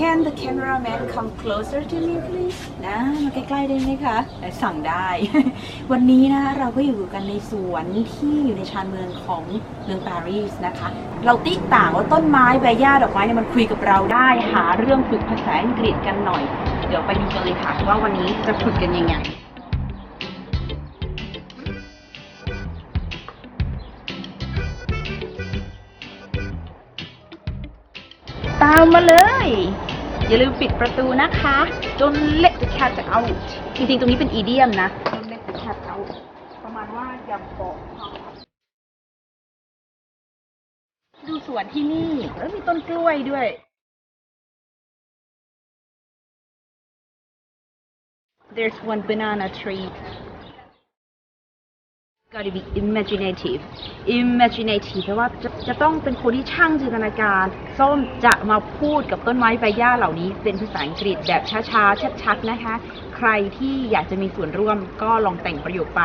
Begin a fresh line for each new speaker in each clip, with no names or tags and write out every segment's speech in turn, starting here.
Can the cameraman come closer to me please นะมาใกล้ๆได้ไหมคะ สั่งได้ วันนี้นะคะเราก็อยู่กันในสวนที่อยู่ในชานเมืองของเมืองปารีสนะคะ เราติต่างว่าต้นไม้ใบหญ้าดอกไม้เนี่ยมันคุยกับเราได้ หาเรื่องฝึกภาษาอังกฤษกันหน่อย เดี๋ยวไปดูกันเลยค่ะ ว่าวันนี้จะฝึกกันยังไง ตามมาเลย อย่าลืมปิดประตูนะคะ Don't let the cat out จริงๆ ตรงนี้เป็นอีเดียมนะ Don't let the cat out ประมาณว่าอย่าบอกดูสวนที่นี่แล้วมีต้นกล้วยด้วย There's one banana tree gotta be imaginative imaginative แปลว่าจะจะต้องเป็นคนที่ช่างจินตนาการ ส้มจะมาพูดกับต้นไม้ใบหญ้าเหล่านี้ เป็นภาษาอังกฤษแบบช้าๆ ชัดๆ นะคะ ใครที่อยากจะมีส่วนร่วมก็ลองแต่งประโยคไป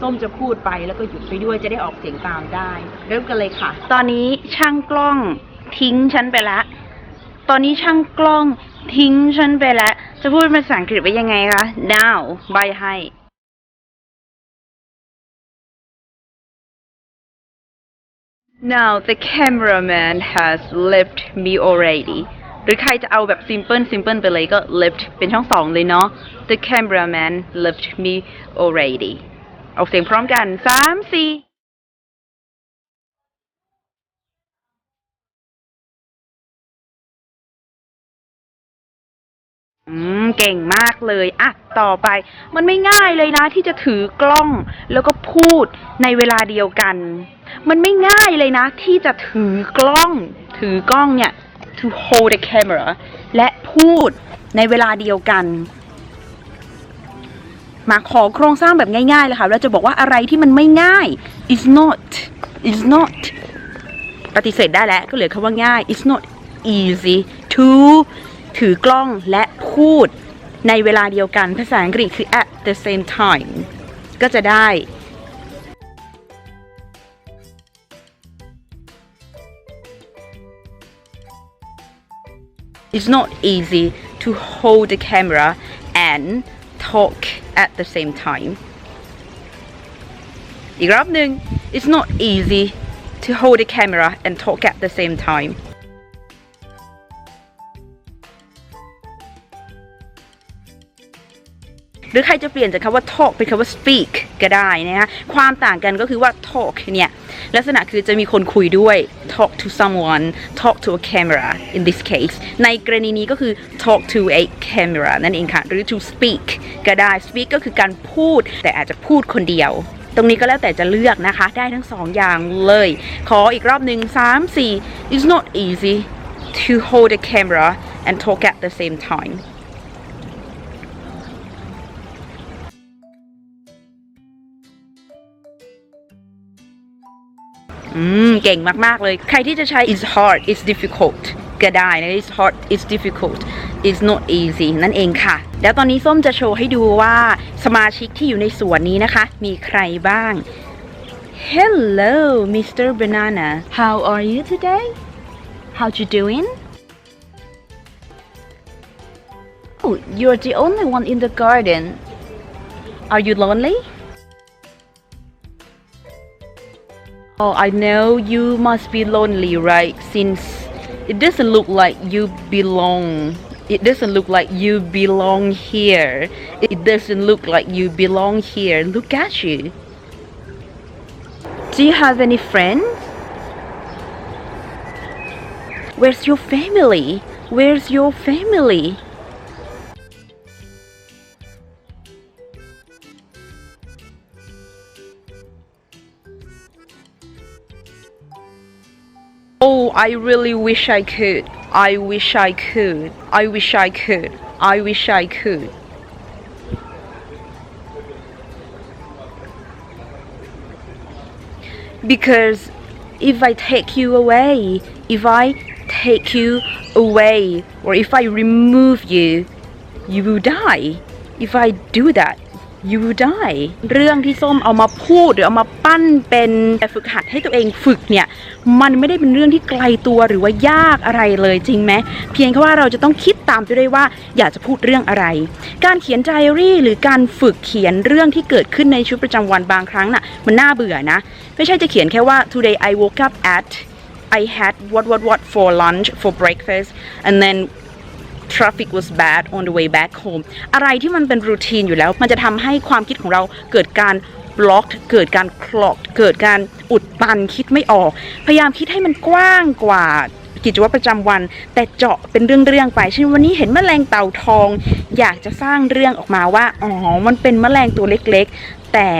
ส้มจะพูดไปแล้วก็หยุดไปด้วยจะได้ออกเสียงตามได้ เริ่มกันเลยค่ะ ตอนนี้ช่างกล้องทิ้งฉันไปละ ตอนนี้ช่างกล้องทิ้งฉันไปแล้วจะพูดเป็นภาษาอังกฤษว่ายังไงคะ now ใบ Now the cameraman has left me already หรือใครจะเอาแบบ simple simple ไปเลยก็ left เป็นช่องสองเลยเนาะ The cameraman left me already เอาเสียงพร้อมกันสามสี่ เก่งมากเลยอะต่อไป มันไม่ง่ายเลยนะ ที่จะถือกล้องแล้วก็พูดในเวลาเดียวกัน มันไม่ง่ายเลยนะ ที่จะถือกล้อง ถือกล้องเนี่ย to hold the camera และพูดในเวลาเดียวกัน มาขอโครงสร้างแบบง่ายๆเลยค่ะเราจะบอกว่าอะไรที่มันไม่ง่าย is not is not ปฏิเสธได้แล้วก็เหลือคำว่าง่าย is not easy to ถือกล้องและพูด ในเวลาเดียวกันภาษาอังกฤษคือ at the same time ก็จะได้ It's not easy to hold the camera and talk at the same time อีกรอบหนึ่ง It's not easy to hold the camera and talk at the same time หรือใครจะเปลี่ยนจากคำว่า talk เป็นคำว่า speak ก็ได้นะคะความต่างกันก็คือว่า talk เนี่ย ลักษณะคือจะมีคนคุยด้วย talk to someone talk to a camera in this case ในกรณีนี้ก็คือ talk to a camera นั่นเองค่ะ หรือ to speak ก็ได้ speak ก็คือการพูด แต่อาจจะพูดคนเดียวตรงนี้ก็แล้วแต่จะเลือกนะคะ ได้ทั้งสองอย่างเลย ขออีกรอบหนึ่งสามสี่ it's not easy to hold a camera and talk at the same time อืม เก่งมาก ๆ เลย ใครที่จะใช้ is hard is difficult ก็ได้นะ is hard is difficult is not easy นั่นเองค่ะ แล้วตอนนี้ส้มจะโชว์ให้ดูว่าสมาชิกที่อยู่ในสวนนี้นะคะ มีใครบ้าง Hello Mr. Banana How are you today How you doing Oh you're the only one in the garden Are you lonely Oh, I know you must be lonely, right? Since it doesn't look like you belong. It doesn't look like you belong here. It doesn't look like you belong here. Look at you. Do you have any friends? Where's your family? Where's your family? I really wish I could. I wish I could. I wish I could. I wish I could. Because if I take you away, if I take you away, or if I remove you, you will die. If I do that, you will die เรื่องที่ส้มเอามาพูดหรือเอามาปั้นเป็นฝึกหัดให้ตัวเองฝึกเนี่ย มันไม่ได้เป็นเรื่องที่ไกลตัวหรือว่ายากอะไรเลยจริงไหมเพียงแค่ว่าเราจะต้องคิดตามไปด้วยว่าอยากจะพูดเรื่องอะไร การเขียนไดอารี่ หรือการฝึกเขียนเรื่องที่เกิดขึ้นในชีวิตประจำวันบางครั้งน่ะมันน่าเบื่อนะ ไม่ใช่จะเขียนแค่ว่า today I woke up at I had what what what for lunch for breakfast and then traffic was bad on the way back home อะไรที่มันเป็นรูทีนอยู่แล้ว มันจะทำให้ความคิดของเราเกิดการบล็อกเกิดการคลอกเกิดการอุดตันคิดไม่ออก พยายามคิดให้มันกว้างกว่ากิจวัตรประจำวัน แต่เจาะเป็นเรื่องๆไปเช่นวันนี้เห็นแมลงเต่าทอง อยากจะสร้างเรื่องออกมาว่าอ๋อมันเป็นแมลงตัวเล็ก ๆ แต่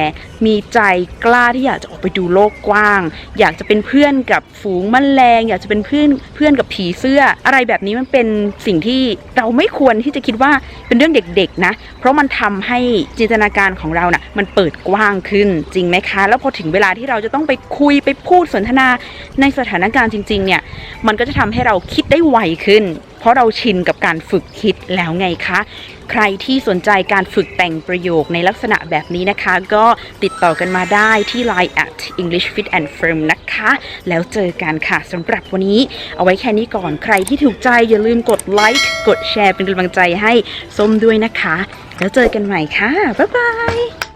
มีใจกล้าที่อยากจะออกไปดูโลกกว้าง อยากจะเป็นเพื่อนกับฝูงมแมลง อยากจะเป็นเพื่อนเพื่อนกับผีเสื้อ อะไรแบบนี้มันเป็นสิ่งที่เราไม่ควรที่จะคิดว่าเป็นเรื่องเด็กๆนะ เพราะมันทำให้จินตนาการของเราน่ะมันเปิดกว้างขึ้นจริงไหมคะ แล้วพอถึงเวลาที่เราจะต้องไปคุยไปพูดสนทนาในสถานการณ์จริงๆเนี่ยมันก็จะทำให้เราคิดได้ไวขึ้น เพราะเราชินกับการฝึกคิดแล้วไงคะ ใครที่สนใจการฝึกแต่งประโยคในลักษณะแบบนี้นะคะ ก็ติดต่อกันมาได้ที่ Line at English Fit and Firm นะคะ แล้วเจอกันค่ะสำหรับวันนี้ เอาไว้แค่นี้ก่อนใครที่ถูกใจอย่าลืมกดไลค์กดแชร์เป็นกำลังใจให้ส้มด้วยนะคะ แล้วเจอกันใหม่ค่ะ บ๊ายบาย